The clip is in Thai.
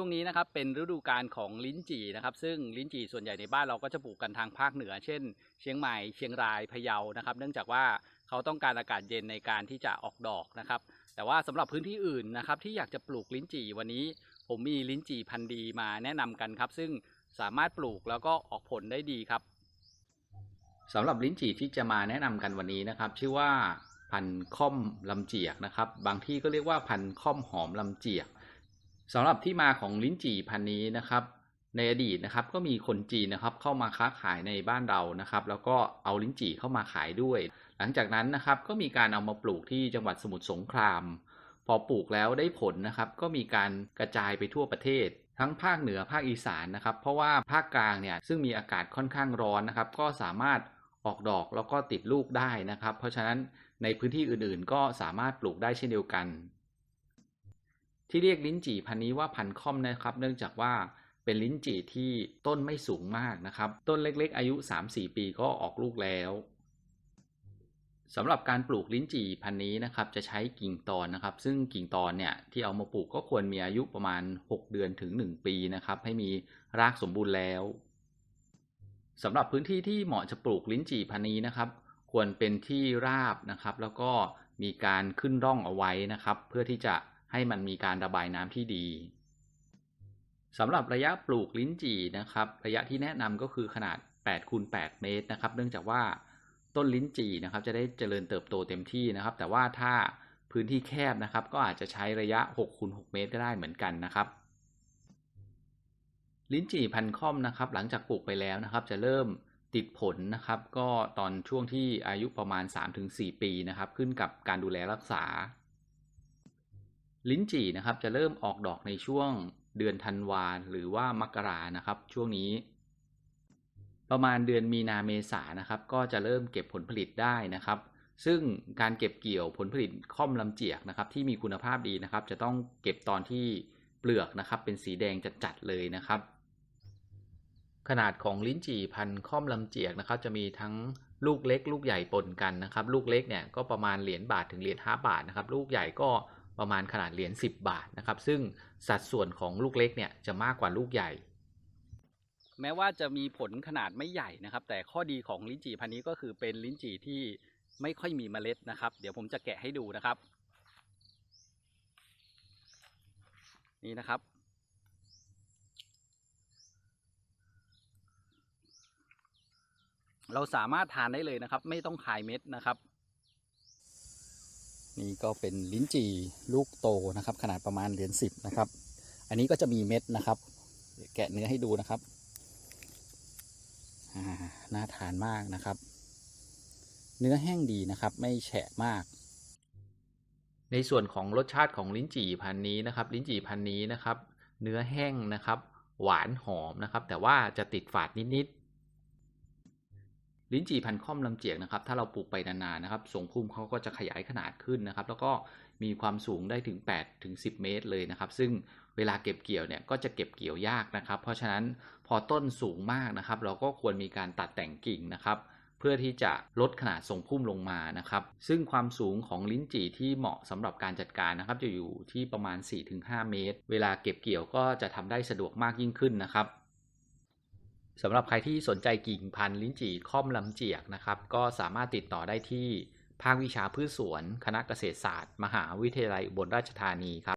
ช่วงนี้นะครับเป็นฤดูกาลของลิ้นจี่นะครับ ซึ่งลิ้นจี่ส่วนใหญ่ในบ้านเราก็จะปลูกกันทางภาคเหนือ เช่น เชียงใหม่เชียงรายพะเยานะครับ เนื่องจากว่าเขาต้องการอากาศเย็นในการที่จะออกดอกนะครับ แต่ว่าสำหรับพื้นที่อื่นนะครับที่อยากจะปลูกลิ้นจี่วันนี้ ผมมีลิ้นจี่พันธุ์ดีมาแนะนำกันครับ ซึ่งสามารถปลูกแล้วก็ออกผลได้ดีครับสำหรับลิ้นจี่ที่จะมาแนะนำกันวันนี้นะครับ ชื่อว่าพันธุ์ค่อมลำเจียกนะครับ บางที่ก็เรียกว่าพันธุ์ค่อมหอมลำเจียก สำหรับที่มาของลิ้นจี่พันนี้นะครับ ในอดีตนะครับก็มีคนจีนนะครับเข้ามาค้าขายในบ้านเรานะครับ แล้วก็เอาลิ้นจี่เข้ามาขายด้วย หลังจากนั้นนะครับก็มีการเอามาปลูกที่จังหวัดสมุทรสงคราม พอปลูกแล้วได้ผลนะครับก็มีการกระจายไปทั่วประเทศ ทั้งภาคเหนือภาคอีสานนะครับ เพราะว่าภาคกลางเนี่ยซึ่งมีอากาศค่อนข้างร้อนนะครับ ก็สามารถออกดอกแล้วก็ติดลูกได้นะครับ เพราะฉะนั้นในพื้นที่อื่นๆ ก็สามารถปลูกได้เช่นเดียวกัน ที่เรียกลิ้นจี่พันนี้ว่าพันค่อมนะครับ เนื่องจากว่าเป็นลิ้นจี่ที่ต้นไม่สูงมากนะครับ ต้นเล็กๆ อายุ 3-4 ปีก็ออกลูกแล้วสำหรับการปลูกลิ้นจี่พันนี้นะครับ จะใช้กิ่งตอนนะครับ ซึ่งกิ่งตอนเนี่ยที่เอามาปลูกก็ควรมีอายุประมาณ 6 เดือนถึง 1 ปีนะครับ ให้มีรากสมบูรณ์แล้วสำหรับพื้นที่ที่เหมาะจะปลูกลิ้นจี่พันนี้นะครับ ควรเป็นที่ราบนะครับ แล้วก็มีการขึ้นร่องเอาไว้นะครับ เพื่อที่จะ ให้มันมีการระบายน้ำที่ดีสำหรับระยะปลูกลิ้นจี่นะครับ ระยะที่แนะนำก็คือขนาด8คูณ8เมตรนะครับ เนื่องจากว่าต้นลิ้นจี่นะครับ จะได้เจริญเติบโตเต็มที่นะครับ แต่ว่าถ้าพื้นที่แคบนะครับ ก็อาจจะใช้ระยะ6คูณ6เมตรก็ได้เหมือนกันนะครับ ลิ้นจี่พันธุ์ค่อมนะครับ หลังจากปลูกไปแล้วนะครับ จะเริ่มติดผลนะครับ ก็ตอนช่วงที่อายุประมาณ 3-4 ปีนะครับ ขึ้นกับการดูแลรักษา ลิ้นจี่นะครับจะเริ่มออกดอกในช่วงเดือนธันวาหรือว่ามกรานะครับ ช่วงนี้ ประมาณเดือนมีนาเมษานะครับ ก็จะเริ่มเก็บผลผลิตได้นะครับ ซึ่งการเก็บเกี่ยวผลผลิตค่อมลำเจียกนะครับ ที่มีคุณภาพดีนะครับ จะต้องเก็บตอนที่เปลือกนะครับ เป็นสีแดงจัดๆเลยนะครับ ขนาดของลิ้นจี่พันค่อมลำเจียกนะครับ จะมีทั้งลูกเล็ก ลูกใหญ่ปนกันนะครับ ลูกเล็กเนี่ยก็ประมาณเหรียญบาทถึงเหรียญ5บาทนะครับ ลูกใหญ่ก็ ประมาณขนาดเหรียญ10 บาทนะครับ ซึ่งสัดส่วนของลูกเล็กเนี่ยจะมากกว่าลูกใหญ่ แม้ว่าจะมีผลขนาดไม่ใหญ่นะครับ แต่ข้อดีของลิ้นจี่พันนี้ก็คือเป็นลิ้นจี่ที่ไม่ค่อยมีเมล็ดนะครับ เดี๋ยวผมจะแกะให้ดูนะครับ นี่นะครับเราสามารถทานได้เลยนะครับ ไม่ต้องขายเม็ดนะครับ นี่ก็เป็นลิ้นจี่ลูกโตนะครับ ขนาดประมาณเหรียญสิบนะครับ อันนี้ก็จะมีเม็ดนะครับ แกะเนื้อให้ดูนะครับน่าทานมากนะครับ เนื้อแห้งดีนะครับ ไม่แฉะมากในส่วนของรสชาติของลิ้นจี่พันนี้นะครับ ลิ้นจี่พันนี้นะครับ เนื้อแห้งนะครับ หวานหอมนะครับ แต่ว่าจะติดฝาดนิด ลิ้นจี่พันค่อมลำเจียกนะครับ ถ้าเราปลูกไปนานๆนะครับทรงพุ่มเขาก็จะขยายขนาดขึ้นนะครับ แล้วก็มีความสูงได้ถึง8ถึง10 เมตรเลยนะครับ ซึ่งเวลาเก็บเกี่ยวเนี่ยก็จะเก็บเกี่ยวยากนะครับ เพราะฉะนั้นพอต้นสูงมากนะครับ เราก็ควรมีการตัดแต่งกิ่งนะครับเพื่อที่จะลดขนาดทรงพุ่มลงมานะครับ ซึ่งความสูงของลิ้นจี่ที่เหมาะสำหรับการจัดการนะครับ จะอยู่ที่ประมาณ 4-5 เมตร เวลาเก็บเกี่ยวก็จะทำได้สะดวกมากยิ่งขึ้นนะครับ สำหรับใครที่สนใจกิ่งพันธุ์ลิ้นจี่ค่อมลำเจียกนะครับ ก็สามารถติดต่อได้ที่ภาควิชาพืชสวน คณะเกษตรศาสตร์ มหาวิทยาลัยอุบลราชธานีครับ